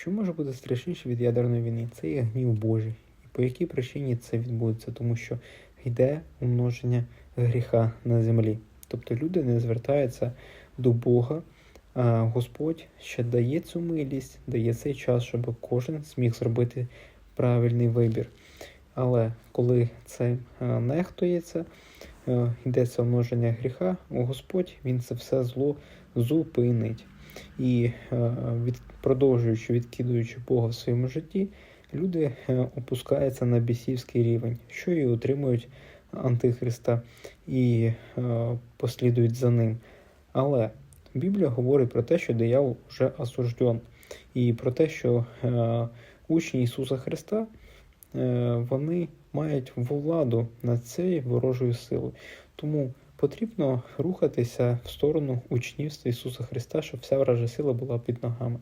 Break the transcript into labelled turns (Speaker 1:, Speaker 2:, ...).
Speaker 1: Що може бути страшніше від ядерної війни? Це є гнів Божий. І по якій причині це відбудеться? Тому що йде умноження гріха на землі. Тобто люди не звертаються до Бога, а Господь ще дає цю милість, дає цей час, щоб кожен зміг зробити правильний вибір. Але коли це е, нехтується, е, йдеться множення гріха, Господь він це все зло зупинить. І е, від, продовжуючи відкидуючи Бога в своєму житті, люди е, опускаються на бісівський рівень, що і отримують Антихриста і е, послідують за ним. Але Біблія говорить про те, що диявол вже осужден, і про те, що учні Ісуса Христа вони мають владу над цією ворожою силою. Тому потрібно рухатися в сторону учнівства Ісуса Христа, щоб вся вража сила була під ногами.